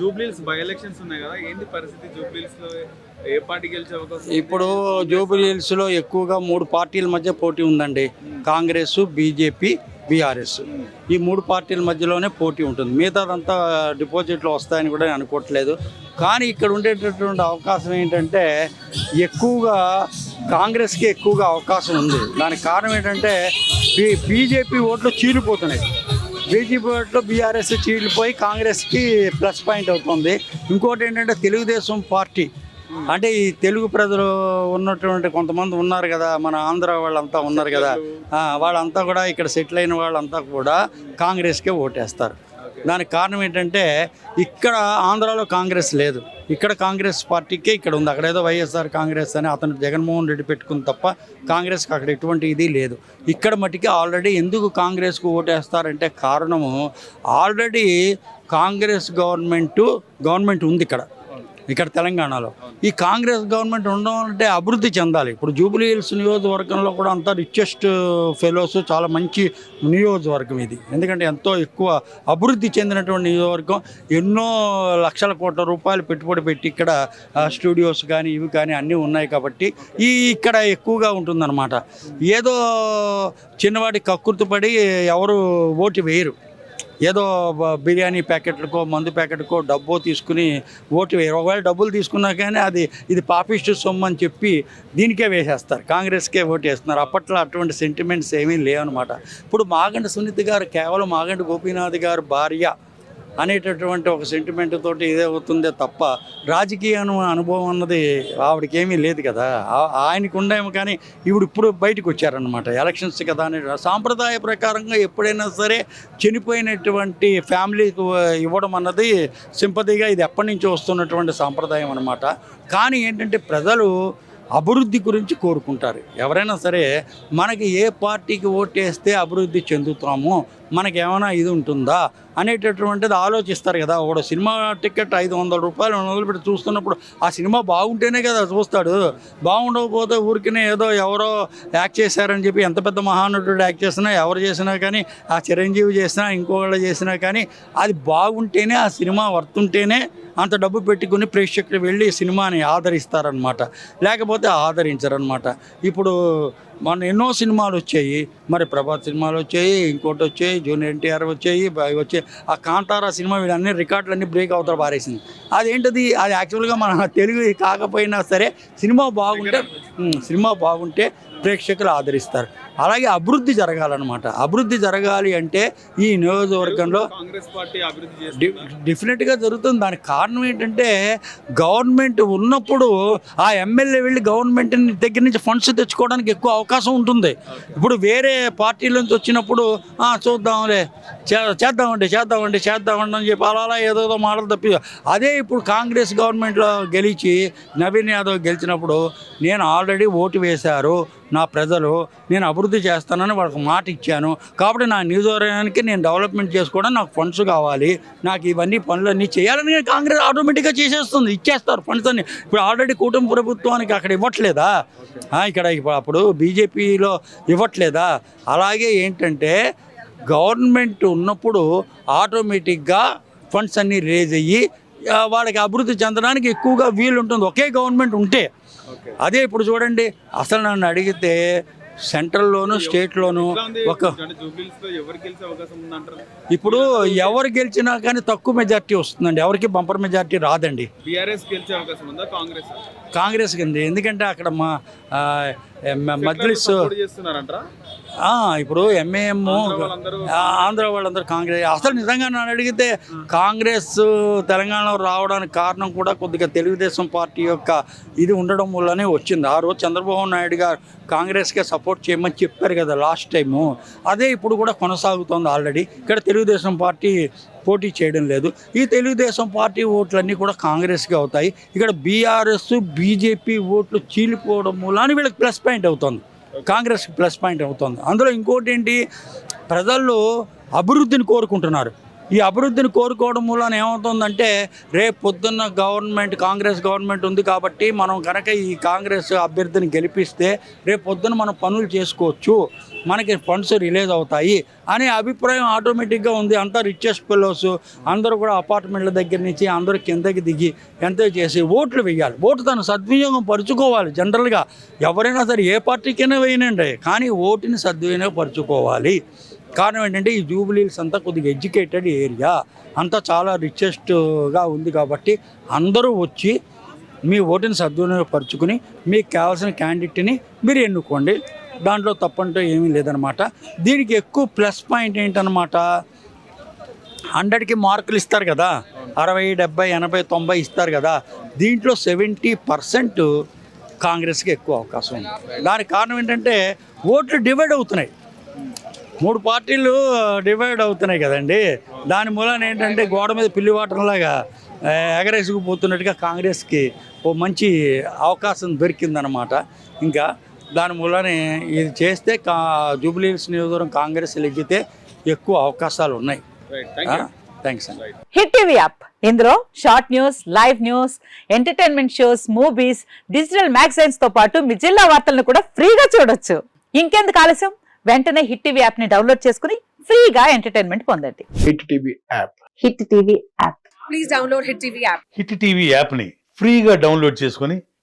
Jubilees by elections ఉన్నాయి కదా ఏంటి పరిస్థితి జూబ్లీస్లో ఏ పార్టీ గెలిచే అవకాశం ఇప్పుడు జూబిలీహిల్స్లో ఎక్కువగా మూడు పార్టీల మధ్య పోటీ ఉందండి. Congress BJP BRS. ఈ మూడు పార్టీల మధ్యలోనే పోటీ ఉంటుంది. మిగతాదంతా డిపాజిట్లు వస్తాయని కూడా నేను అనుకోవట్లేదు. కానీ ఇక్కడ ఉండేటటువంటి అవకాశం ఏంటంటే ఎక్కువగా కాంగ్రెస్కి ఎక్కువగా అవకాశం ఉంది. దానికి కారణం ఏంటంటే బీజేపీ ఓట్లు చీలిపోతున్నాయి. బీజేపీ ఓట్లు బీఆర్ఎస్ చీలిపోయి కాంగ్రెస్కి ప్లస్ పాయింట్ అవుతుంది. ఇంకోటి ఏంటంటే తెలుగుదేశం పార్టీ. అంటే ఈ తెలుగు ప్రజలు ఉన్నటువంటి కొంతమంది ఉన్నారు కదా మన ఆంధ్ర వాళ్ళంతా ఉన్నారు కదా. వాళ్ళంతా కూడా ఇక్కడ సెటిల్ అయిన వాళ్ళంతా కూడా కాంగ్రెస్కే ఓటేస్తారు. దానికి కారణం ఏంటంటే ఇక్కడ ఆంధ్రాలో కాంగ్రెస్ లేదు. ఇక్కడ కాంగ్రెస్ పార్టీకే ఇక్కడ ఉంది. అక్కడ ఏదో వైఎస్ఆర్ కాంగ్రెస్ అని అతను జగన్మోహన్ రెడ్డి పెట్టుకుని తప్ప కాంగ్రెస్కి అక్కడ ఎటువంటి ఇది లేదు. ఇక్కడ మటుకి ఆల్రెడీ ఎందుకు కాంగ్రెస్కు ఓటేస్తారంటే కారణము ఆల్రెడీ కాంగ్రెస్ గవర్నమెంటు గవర్నమెంట్ ఉంది ఇక్కడ. ఇక్కడ తెలంగాణలో. ఈ కాంగ్రెస్ గవర్నమెంట్ ఉండడం అంటే అభివృద్ధి చెందాలి. ఇప్పుడు జూబిలీ హిల్స్ నియోజకవర్గంలో కూడా అంతా రిచెస్ట్ ఫెలోస్ చాలా మంచి నియోజకవర్గం ఇది. ఎందుకంటే ఎంతో ఎక్కువ అభివృద్ధి చెందినటువంటి నియోజకవర్గం. ఎన్నో లక్షల కోట్ల రూపాయలు పెట్టుబడి పెట్టి ఇక్కడ స్టూడియోస్ కానీ ఇవి కానీ అన్నీ ఉన్నాయి కాబట్టి ఈ ఇక్కడ ఎక్కువగా ఉంటుందన్నమాట. ఏదో చిన్నవాడి కక్కుర్తిపడి ఎవరు ఓటు వేయరు. ఏదో బిర్యానీ ప్యాకెట్లకో మందు ప్యాకెట్కో డబ్బు తీసుకుని ఓటు ఒకవేళ డబ్బులు తీసుకున్నా కానీ అది ఇది పాపిస్ట్ సొమ్ము అని చెప్పి దీనికే వేసేస్తారు. కాంగ్రెస్కే ఓటు వేస్తున్నారు. అప్పట్లో అటువంటి సెంటిమెంట్స్ ఏమీ లేవన్నమాట. ఇప్పుడు మాగంట సునీత గారు కేవలం మాగంట గోపీనాథ్ గారు భార్య అనేటటువంటి ఒక సెంటిమెంట్ తోటి ఇదే అవుతుందే తప్ప రాజకీయ అనుభవం అన్నది ఆవిడకి ఏమీ లేదు కదా. ఆయనకు ఉండేమో కానీ ఇప్పుడు ఇప్పుడు బయటకు వచ్చారనమాట ఎలక్షన్స్ కదా అనే. సాంప్రదాయ ప్రకారంగా ఎప్పుడైనా సరే చనిపోయినటువంటి ఫ్యామిలీకి ఇవ్వడం అన్నది సింపతిగా ఇది ఎప్పటి నుంచి వస్తున్నటువంటి సాంప్రదాయం అనమాట కానీ ఏంటంటే ప్రజలు అభివృద్ధి గురించి కోరుకుంటారు. ఎవరైనా సరే మనకి ఏ పార్టీకి ఓటేస్తే అభివృద్ధి చెందుతామో మనకేమైనా ఇది ఉంటుందా అనేటటువంటిది ఆలోచిస్తారు కదా. ఒక సినిమా టికెట్ ఐదు వందల రూపాయలు వందలు పెట్టి చూస్తున్నప్పుడు ఆ సినిమా బాగుంటేనే కదా చూస్తాడు. బాగుండకపోతే ఊరికినే ఏదో ఎవరో యాక్ట్ చేశారని చెప్పి ఎంత పెద్ద మహానటుడు యాక్ట్ చేసినా ఎవరు చేసినా కానీ ఆ చిరంజీవి చేసినా ఇంకోళ్ళు చేసినా కానీ అది బాగుంటేనే ఆ సినిమా వర్తుంటేనే అంత డబ్బు పెట్టుకుని ప్రేక్షకులు వెళ్ళి సినిమాని ఆదరిస్తారనమాట లేకపోతే ఆదరించరనమాట ఇప్పుడు మన ఎన్నో సినిమాలు వచ్చాయి. మరి ప్రభాస్ సినిమాలు వచ్చాయి ఇంకోటి వచ్చాయి జూనియర్ ఎన్టీఆర్ వచ్చాయి వచ్చాయి. ఆ కాంతారా సినిమా వీళ్ళన్ని రికార్డులన్నీ బ్రేక్ అవుతారు పారేసింది. అదేంటిది? అది యాక్చువల్గా మన తెలుగు కాకపోయినా సరే సినిమా బాగుంటే సినిమా బాగుంటే ప్రేక్షకులు ఆదరిస్తారు. అలాగే అభివృద్ధి జరగాలన్నమాట. అభివృద్ధి జరగాలి అంటే ఈ నియోజకవర్గంలో కాంగ్రెస్ పార్టీ అభివృద్ధి చేస్తుంది. డి- డెఫినెట్గా జరుగుతుంది. దానికి కారణం ఏంటంటే గవర్నమెంట్ ఉన్నప్పుడు ఆ ఎమ్మెల్యే వెళ్ళి గవర్నమెంట్ దగ్గర నుంచి ఫండ్స్ తెచ్చుకోవడానికి ఎక్కువ అవకాశం ఉంటుంది. ఇప్పుడు వేరే పార్టీల నుంచి వచ్చినప్పుడు "ఆ, చూద్దాంలే చేద్దామండి చేద్దామండి చేద్దామండి అని చెప్పి అలా అలా ఏదో మాటలు తప్పి అదే ఇప్పుడు కాంగ్రెస్ గవర్నమెంట్లో గెలిచి నవీన్ యాదవ్ గెలిచినప్పుడు నేను ఆల్రెడీ ఓటు వేశారు. నా ప్రజలు నేను అభివృద్ధి చేస్తానని వాళ్ళకి మాట ఇచ్చాను. కాబట్టి నా నియోజకవర్గానికి నేను డెవలప్మెంట్ చేసుకోవడం నాకు ఫండ్స్ కావాలి. నాకు ఇవన్నీ పనులన్నీ చేయాలని కాంగ్రెస్ ఆటోమేటిక్గా చేసేస్తుంది. ఇచ్చేస్తారు ఫండ్స్ అన్ని. ఇప్పుడు ఆల్రెడీ కుటుంబ ప్రభుత్వానికి అక్కడ ఇవ్వట్లేదా? ఇక్కడ ఇప్పుడు అప్పుడు బీజేపీలో ఇవ్వట్లేదా? అలాగే ఏంటంటే గవర్నమెంట్ ఉన్నప్పుడు ఆటోమేటిక్గా ఫండ్స్ అన్నీ రేజ్ అయ్యి వాళ్ళకి అభివృద్ధి చెందడానికి ఎక్కువగా వీలు ఉంటుంది ఒకే గవర్నమెంట్ ఉంటే. అదే ఇప్పుడు చూడండి అసలు నన్ను అడిగితే సెంట్రల్లోను స్టేట్లోను ఒక ఇప్పుడు ఎవరు గెలిచినా కానీ తక్కువ మెజార్టీ వస్తుందండి. ఎవరికి బంపర్ మెజార్టీ రాదండి. కాంగ్రెస్? కింద ఎందుకంటే అక్కడ మా మజ్లిస్ ఇప్పుడు ఎంఏఎం ఆంధ్ర వాళ్ళందరూ కాంగ్రెస్ అసలు నిజంగా నన్ను అడిగితే కాంగ్రెస్ తెలంగాణలో రావడానికి కారణం కూడా కొద్దిగా తెలుగుదేశం పార్టీ యొక్క ఇది ఉండడం వల్లనే వచ్చింది. ఆ రోజు చంద్రబాబు నాయుడు గారు కాంగ్రెస్కే సపోర్ట్ చేయమని చెప్పారు కదా లాస్ట్ టైము. అదే ఇప్పుడు కూడా కొనసాగుతోంది ఆల్రెడీ. ఇక్కడ తెలుగుదేశం పార్టీ పోటీ చేయడం లేదు. ఈ తెలుగుదేశం పార్టీ ఓట్లన్నీ కూడా కాంగ్రెస్కి అవుతాయి. ఇక్కడ బీఆర్ఎస్ బీజేపీ ఓట్లు చీలిపోవడం మూలాన్ని వీళ్ళకి ప్లస్ పాయింట్ అవుతుంది. కాంగ్రెస్ ప్లస్ పాయింట్ అవుతుంది. అందులో ఇంకోటి ఏంటి? ప్రజల్లో అభివృద్ధిని కోరుకుంటున్నారు. ఈ అభివృద్ధిని కోరుకోవడం మూలన ఏమవుతుందంటే రేపు పొద్దున్న గవర్నమెంట్ కాంగ్రెస్ గవర్నమెంట్ ఉంది కాబట్టి మనం కనుక ఈ కాంగ్రెస్ అభ్యర్థిని గెలిపిస్తే రేపు పొద్దున్న మనం పనులు చేసుకోవచ్చు. మనకి ఫండ్స్ రిలీజ్ అవుతాయి అనే అభిప్రాయం ఆటోమేటిక్గా ఉంది. అంతా రిచెస్ట్ పిల్లోస్ అందరూ కూడా అపార్ట్మెంట్ల దగ్గర నుంచి అందరూ కిందకి దిగి ఎంతో చేసి ఓట్లు వేయాలి. ఓటు తను సద్వినియోగం పరుచుకోవాలి. జనరల్గా ఎవరైనా సరే ఏ పార్టీకైనా వేయనండి. కానీ ఓటుని సద్వినియోగపరుచుకోవాలి. కారణం ఏంటంటే ఈ జూబిలీస్ అంతా కొద్దిగా ఎడ్యుకేటెడ్ ఏరియా అంతా చాలా రిచెస్ట్గా ఉంది కాబట్టి అందరూ వచ్చి మీ ఓటుని సద్వినియోగపరుచుకుని మీకు కావాల్సిన క్యాండిడేట్ని మీరు ఎన్నుకోండి. దాంట్లో తప్పంటూ ఏమీ లేదనమాట దీనికి ఎక్కువ ప్లస్ పాయింట్ ఏంటనమాట హండ్రెడ్కి మార్కులు ఇస్తారు కదా. అరవై డెబ్బై ఎనభై తొంభై ఇస్తారు కదా. దీంట్లో సెవెంటీ పర్సెంట్ కాంగ్రెస్కి ఎక్కువ అవకాశం ఉంది. దానికి కారణం ఏంటంటే ఓట్లు డివైడ్ అవుతున్నాయి. మూడు పార్టీలు డివైడ్ అవుతున్నాయి కదండి. దాని మూలన ఏంటంటే గోడ మీద పిల్లివాటంలాగా ఎగరేసుకుపోతున్నట్టుగా కాంగ్రెస్కి ఓ మంచి అవకాశం దొరికిందనమాట ఇంకా దాని మూలనే ఇది చేస్తే కా జూబ్లీహిల్స్ నియోజకవర్గం కాంగ్రెస్ ఎగితే ఎక్కువ అవకాశాలు ఉన్నాయి. రైట్ థ్యాంక్ యూ థ్యాంక్స్ అండి హిట్ టీవీ యాప్. ఇందులో short news live news entertainment shows movies digital మ్యాగజైన్స్తో పాటు మీ జిల్లా వార్తలను కూడా ఫ్రీగా చూడొచ్చు. ఇంకెందుకు ఆలస్యం? వెంటనే హిట్ టీవీ యాప్ని డౌన్లోడ్ చేసుకుని ఫ్రీగా ఎంటర్టైన్మెంట్ పొందండి. Hit TV app. Hit TV app. Please download Hit TV app. Hit TV యాప్ని ఫ్రీగా డౌన్లోడ్ చేసుకొని